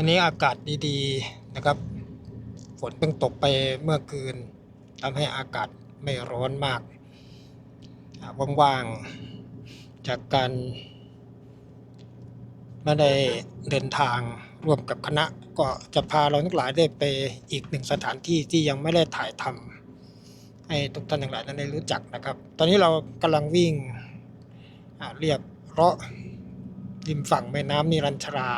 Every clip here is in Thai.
วันนี้อากาศดีๆนะครับ ฝนเพิ่งตกไปเมื่อคืนทำให้อากาศไม่ร้อนมากว่างๆจากการไม่ได้เดินทางร่วมกับคณะก็จะพาเราทั้งหลายได้ไปอีกหนึ่งสถานที่ที่ยังไม่ได้ถ่ายทำให้ทุกท่านทั้งหลายนั้นได้รู้จักนะครับ ตอนนี้เรากำลังวิ่งเรียบเลาะริมฝั่งแม่น้ำนิรัญชรา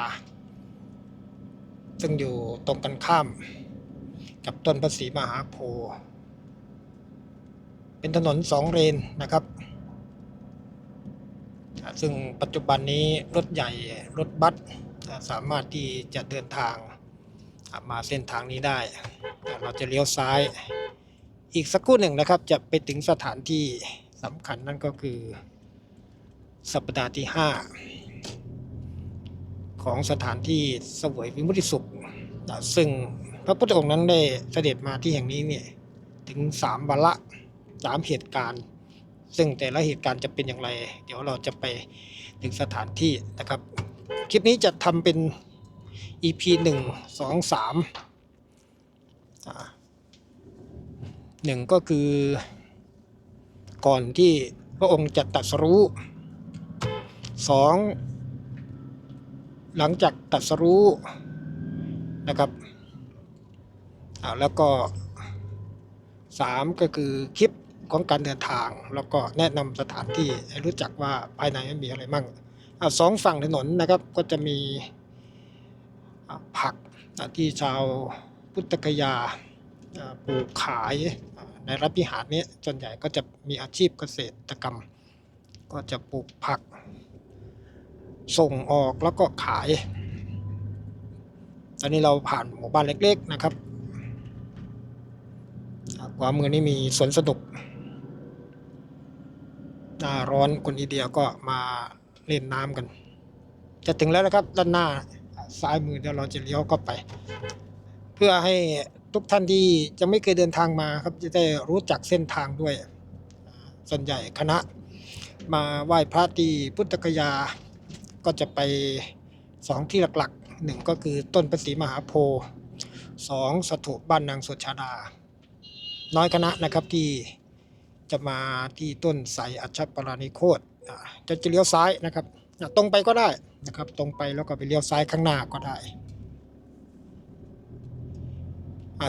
ซึ่งอยู่ตรงกันข้าม กับต้นพระศรีมหาโพธิ์เป็นถนนสองเลนนะครับ ซึ่งปัจจุบันนี้รถใหญ่รถบัสสามารถที่จะเดินทางมาเส้นทางนี้ได้ เราจะเลี้ยวซ้าย อีกสักครู่หนึ่งนะครับ จะไปถึงสถานที่สำคัญนั่นก็คือ สัปดาห์ที่ 5 ของสถานที่สวยวิมุติสุข ซึ่งพระพุทธองค์นั้นได้เสด็จมาที่แห่งนี้เนี่ยถึงสามวาระสามเหตุการณ์ ซึ่งแต่ละเหตุการณ์จะเป็นอย่างไร เดี๋ยวเราจะไปถึงสถานที่นะครับ คลิปนี้จะทำเป็น EP หนึ่งสองสามหนึ่งก็คือก่อนที่พระองค์จะตรัสรู้สอง หลังจากตรัสรู้นะครับอ่าแล้วก็สามก็คือคลิปของการเดินทาง แล้วก็แนะนำสถานที่ให้รู้จักว่าภายในมีอะไรมั่งอ่าสองฝั่งถนนนะครับก็จะมีผักที่ชาวพุทธกยาปลูกขายในรับพิหารนี้ส่วนใหญ่ก็จะมีอาชีพเกษตรกรรม ก็จะปลูกผัก ส่งออกแล้วก็ขาย ตอนนี้เราผ่านหมู่บ้านเล็ก ๆนะครับอ่าขวามือนี่มีสวนสนุก หน้าร้อนคนอินเดียก็มาเล่นน้ำกัน จะถึงแล้วนะครับด้านหน้าซ้ายมือเดี๋ยวเราจะเลี้ยวเข้าไป เพื่อให้ทุกท่านที่จะไม่เคยเดินทางมาครับ จะได้รู้จักเส้นทางด้วย ส่วนใหญ่คณะมาไหว้พระที่พุทธคยา ก็จะไปสองที่หลักๆหนึ่งก็คือต้นพระศรีมหาโพธิ์สองสถูปบ้านนางสุชาดา น้อยคณะนะครับที่จะมาที่ต้นไทรอัชปรานิโคตจะจะเลี้ยวซ้ายนะครับตรงไปก็ได้นะครับ ตรงไปแล้วก็ไปเลี้ยวซ้ายข้างหน้าก็ได้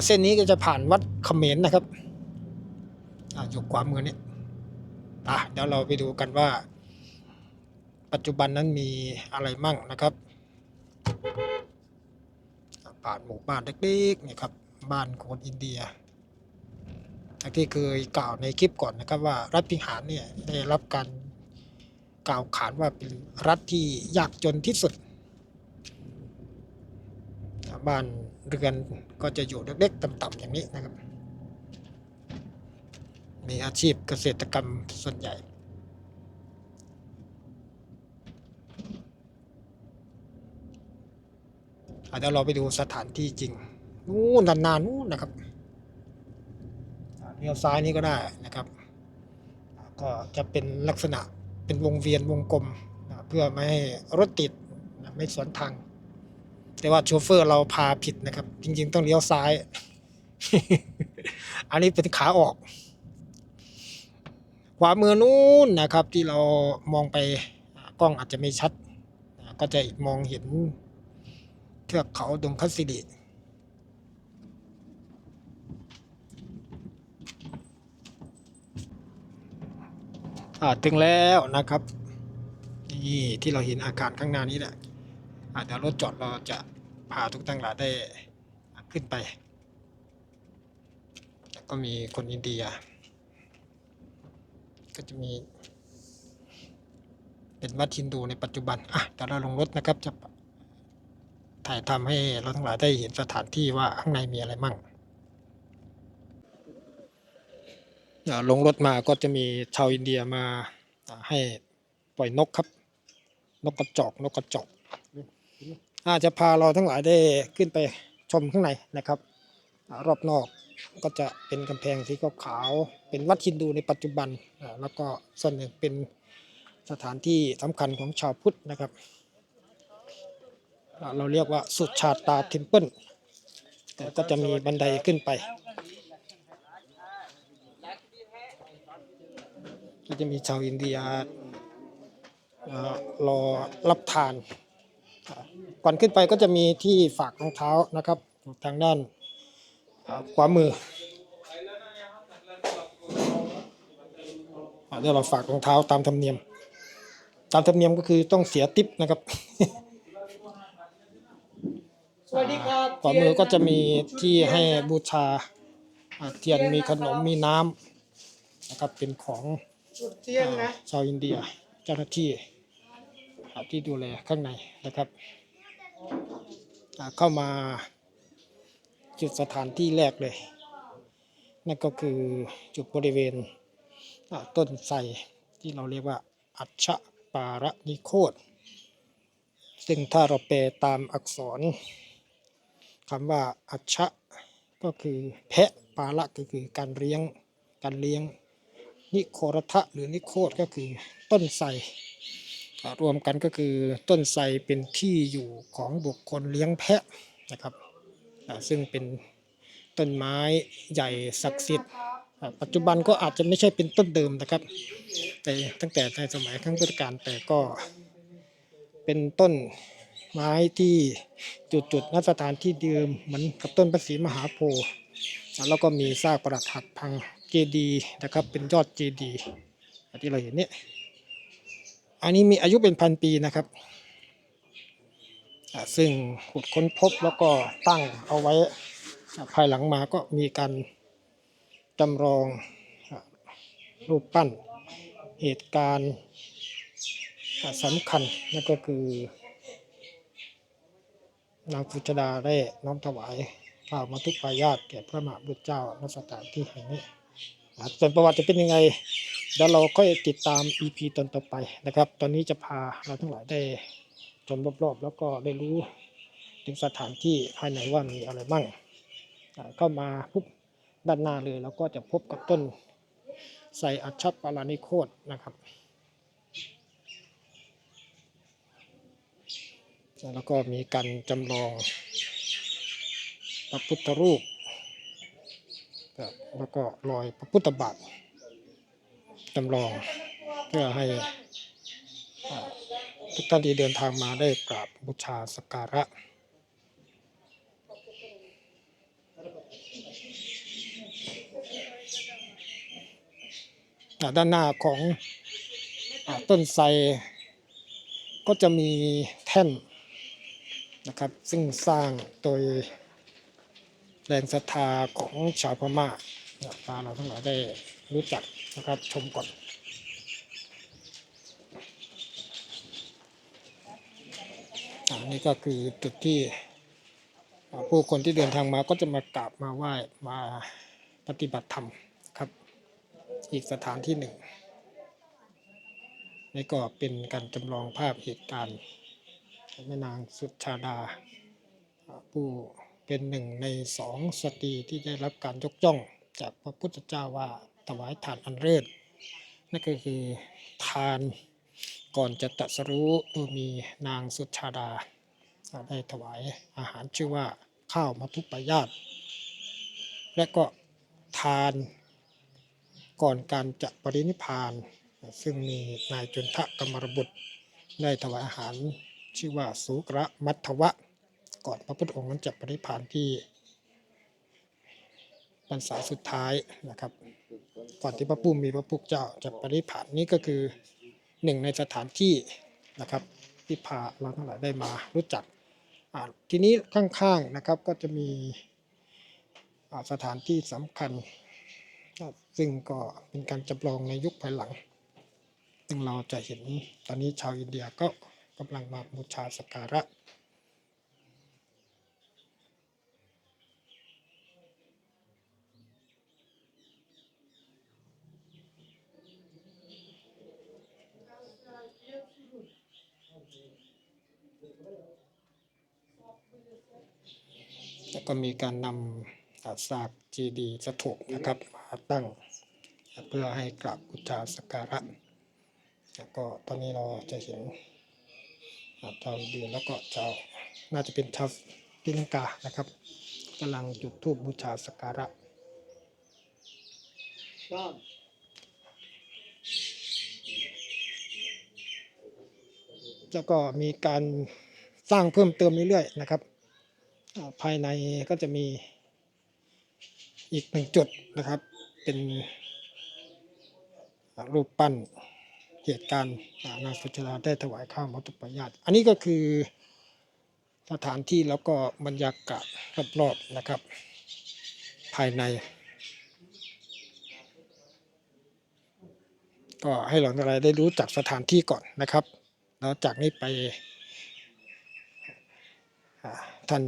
เส้นนี้ก็จะผ่านวัดเขมรนะครับออยู่ขวามือนี้เดี๋ยวเราไปดูกันว่า ปัจจุบันนั้นมีอะไรมั่งนะครับผ่านหมู่บ้านเล็กๆนี่ครับบ้านคนอินเดียที่เคยกล่าวในคลิปก่อนนะครับว่ารัฐพิหารเนี่ยได้รับการกล่าวขานว่าเป็นรัฐที่ยากจนที่สุด บ้านเรือนก็จะอยู่เล็กๆต่ำๆอย่างนี้นะครับ มีอาชีพเกษตรกรรมส่วนใหญ่ อะ เดี๋ยวเราไปดูสถานที่จริงนู่นนานๆนู่นนะครับเลี้ยวซ้ายนี่ก็ได้นะครับ ก็จะเป็นลักษณะเป็นวงเวียนวงกลมนะเพื่อไม่ให้รถติดนะไม่สวนทาง แต่ว่าโชเฟอร์เราพาผิดนะครับ จริงๆต้องเลี้ยวซ้าย อันนี้เป็นขาออกขวามือนู้นนะครับที่เรามองไปกล้องอาจจะไม่ชัด ก็จะมองเห็น ทือกเขาดงคัสิดิถึงแล้วนะครับนี่ที่เราเห็นอาคารข้างหน้านี้แหละอาเดี๋ยวรถจอดเราจะพาทุกท่านหลายได้ขึ้นไปแล้วก็มีคนอินเดีย ก็จะมีเป็นวัดฮินดูในปัจจุบันอะเดี๋ยวเราลงรถนะครับจะ ถ่ายทำให้เราทั้งหลายได้เห็นสถานที่ว่าข้างในมีอะไรมั่งลงรถมาก็จะมีชาวอินเดียมาให้ปล่อยนกครับ นกกระจอกนกกระจอกอาจจะพาเราทั้งหลายได้ขึ้นไปชมข้างในนะครับอรอบนอกก็จะเป็นกำแพงสีขาวๆเป็นวัดฮินดูในปัจจุบันแล้วก็ส่วนหนึ่งเป็นสถานที่สำคัญของชาวพุทธนะครับ เราเรียกว่าสุชาตาเทมเพิลแต่ก็จะมีบันไดขึ้นไป ก็จะมีชาวอินเดียรอรับทาน ก่อนขึ้นไปก็จะมีที่ฝากรองเท้านะครับ ทางด้านขวามืออ่าเดี๋ยวเราฝากรองเท้าตามธรรมเนียม ตามธรรมเนียมก็คือต้องเสียติปนะครับ สวัสดีครับขวามือก็จะมีที่ให้บูชาเทียนมีขนมมีน้ำนะครับเป็นของชาวอินเดียเจ้าหน้าที่ที่ดูแลข้างในนะครับ เข้ามาจุดสถานที่แรกเลย นั่นก็คือจุดบริเวณต้นไทรที่เราเรียกว่า อัชปาระนิโคตซึ่งถ้าเราแปลตามอักษร คำว่าอัชชะก็คือแพะปาระก็คือการเลี้ยงการเลี้ยง นิโครทะหรือนิโคตก็คือต้นไทรรวมกันก็คือต้นไทรเป็นที่อยู่ของบุคคลเลี้ยงแพะนะครับซึ่งเป็นต้นไม้ใหญ่ศักดิ์สิทธิ์ปัจจุบันก็อาจจะไม่ใช่เป็นต้นเดิมนะครับ แต่ตั้งแต่ในสมัยครั้งพุทธกาลแต่ก็เป็นต้น ไม้ที่จุดจุดๆณสถานที่เดิมเหมือนกับต้นพระศรีมหาโพธิ์แล้วก็มีซากปรักหักพังเจดีนะครับ เป็นยอดเจดีที่เราเห็นเนี่ยอันนี้มีอายุเป็นพันปีนะครับ ซึ่งขุดค้นพบแล้วก็ตั้งเอาไว้ภายหลังมาก็มีการจำลองรูปปั้นเหตุการณ์สำคัญนั่นก็คือ นางพุชดาได้น้อมถวายข้าวมาทุกปายาตแก่พระมหาบุตรเจ้าณสถานที่แห่งนี้ส่วนประวัติจะเป็นยังไงเดี๋ยวเราค่อยติดตาม EP ตอนต่อไปนะครับ ตอนนี้จะพาเราทั้งหลายได้ชมรอบๆ แล้วก็ได้รู้ถึงสถานที่ภายในว่ามีอะไรบ้างเข้ามาปุ๊บด้านหน้าเลยเราก็จะพบกับต้นใส่อัชชัปปารานิโคตนะครับ แล้วก็มีการจำลองพระพุทธรูป แล้วก็รอยพระพุทธบาทจำลองเพื่อให้ทุกท่านที่เดินทางมาได้กราบบูชาสักการะด้านหน้าของอต้นไทรก็จะมีแท่น นะครับ ซึ่งสร้างโดยแรงศรัทธาของชาวพม่าเนี่ยพาเราทั้งหลายได้รู้จักนะครับชมก่อนอันนี้ก็คือจุดที่ผู้คนที่เดินทางมาก็จะมากราบมาไหว้มาปฏิบัติธรรมครับ อีกสถานที่หนึ่งนี่ก็เป็นการจำลองภาพเหตุการณ์ แม่นางสุชาดา ผู้เป็นหนึ่งในสองสตรีที่ได้รับการยกย่อง จากพระพุทธเจ้าว่าถวายทานอันเลิศนั่นก็คือทานก่อนจะตรัสรู้โดยมีนางสุชาดา ได้ถวายอาหารชื่อว่าข้าวมัทุปายาตและก็ทานก่อนการจะปรินิพพาน ซึ่งมีนายจุนทะกรรมรบุตรได้ถวายอาหาร ชื่อว่าสุกระมัทวะ ก่อนพระพุทธองค์นั้นจะปริพานที่พรรษาสุดท้ายนะครับ ก่อนที่พระผู้มีพระภุกเจ้าจะปริพานนี่ก็คือหนึ่งในสถานที่นะครับที่พาเราทั้งหลายได้มารู้จักทีนี้ข้างๆนะครับก็จะมีสถานที่สำคัญ ซึ่งก็เป็นการจำลองในยุคภายหลัง ซึ่งเราจะเห็นตอนนี้ชาวอินเดียก็ กำลังมาบูชาสักการะแล้วก็มีการนำอาซากเจดีสถูปนะครับมาตั้ง เพื่อให้กราบบูชาสักการะแล้วก็ตอนนี้เราจะเห็น ชาวอินเดียแล้วก็ชาวน่าจะเป็นชาวศรีลังกานะครับกำลังจุดธูปบูชาสักการะชอบแล้วก็มีการสร้างเพิ่มเติมเรื่อยๆนะครับอ่าภายในก็จะมีอีกหนึ่งจุดนะครับ เป็นอ่ารูปปั้น เหตุการณ์อ่านางสุชาดาได้ถวายข้าวมัตุปายาตอันนี้ก็คือสถานที่แล้วก็บรรยากาศรอบๆนะครับ ภายใน ก็ให้หลวงอะไรได้รู้จักสถานที่ก่อนนะครับ แล้วจากนี้ไปท่าน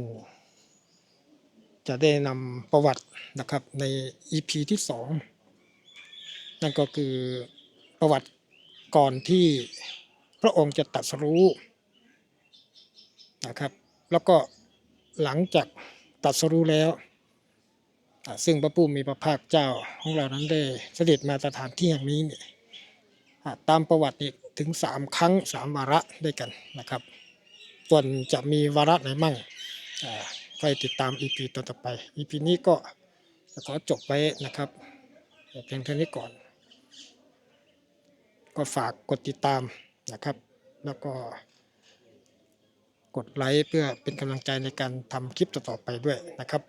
จะได้นำประวัตินะครับใน EP ที่สองนั่นก็คือประวัติ ก่อนที่พระองค์จะตรัสรู้นะครับ แล้วก็หลังจากตรัสรู้แล้ว ซึ่งพระผู้มีพระภาคเจ้าของเรานั้นได้เสด็จมาสถานที่แห่งนี้เนี่ยตามประวัติถึงสามครั้งสามวาระด้วยกันนะครับ ส่วนจะมีวาระไหนมั่งอ่าค่อยติดตาม EP ต่อไป EP นี้ก็ขอจบไว้นะครับเพียงเท่านี้ก่อน ก็ฝากกดติดตามนะครับ แล้วก็ กดไลค์เพื่อเป็นกำลังใจในการทำคลิปต่อๆไปด้วยนะครับ